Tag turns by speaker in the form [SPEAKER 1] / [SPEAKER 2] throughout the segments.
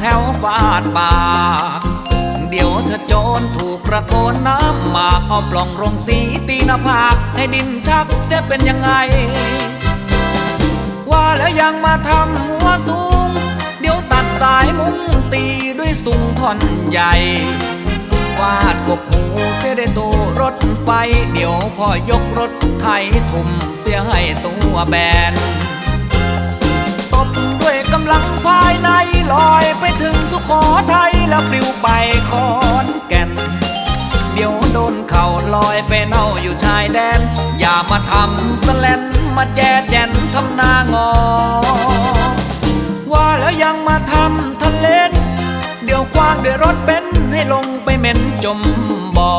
[SPEAKER 1] แถววาดปากเดี๋ยวเธอโจรถูกกระโทนน้ำหมากเอาปล่องรงสีตีหน้าผากให้ดินชักจะเป็นยังไง ว่าแล้วยังมาทำหัวสูง เดี๋ยวตัดสายมุ้งตีด้วยสูงท่อนใหญ่ฟาดกบหูเสียได้ตัวรถไฟ เดี๋ยวพ่อยกรถไถทุ่มเสียให้ตัวแบน ลอยไปเน่าอยู่ชายแดน อย่ามาทำสแลนมาแจแจนทำหนางอ ว่าแล้วยังมาทำทะเลนเดี๋ยวควางด้วยรถเบนให้ลงไปเหม็นจมบ่อ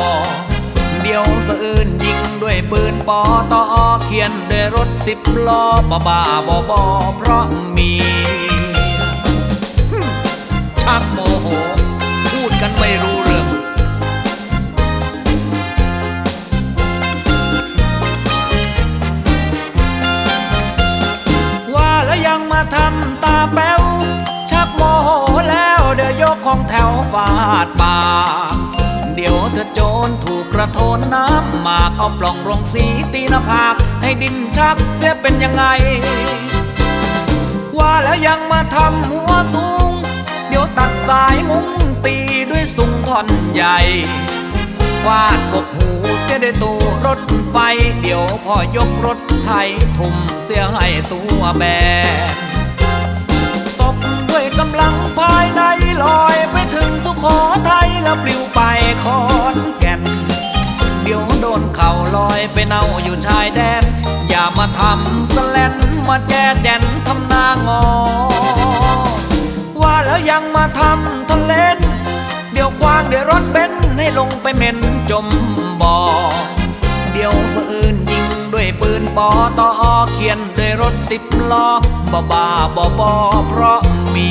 [SPEAKER 1] เดี๋ยวสะอื่นยิงด้วยปืนปอตอเขียนด้วยรถสิบล้อบ้าบ้าบอบอเพราะมีชัก มาทำตาแป้ว ชักโมโหแล้วเดี๋ยวยกของแถวฟาดปากเดี๋ยวเธอโจรถูกกระโทนน้ำหมากเอาปล่องโรงสีตีหน้าผากให้ดินชักเสียเป็นยังไง ว่าแล้วยังมาทำหัวสูง เดี๋ยวตัดสายมุ้งตีด้วยสุงท่อนใหญ่ฟาดกบหูเสียได้ตัวรถไฟ เดี๋ยวพ่อยกรถไถทุ่มเสียให้ตัวแบน นเข่าลอยไปเน่าอยู่ชายแดน อย่ามาทำสแลนมาแจแจนทำหน้างอ ว่าแล้วยังมาทำทะเลนเดี๋ยวควางเดี๋ยวรถเบนให้ลงไปเหม็นจมบ่อเดี๋ยวสะอื่นยิงด้วยปืนปอตอเขียนด้วยรถสิบล้อบ้าบ้าบอบอเพราะมี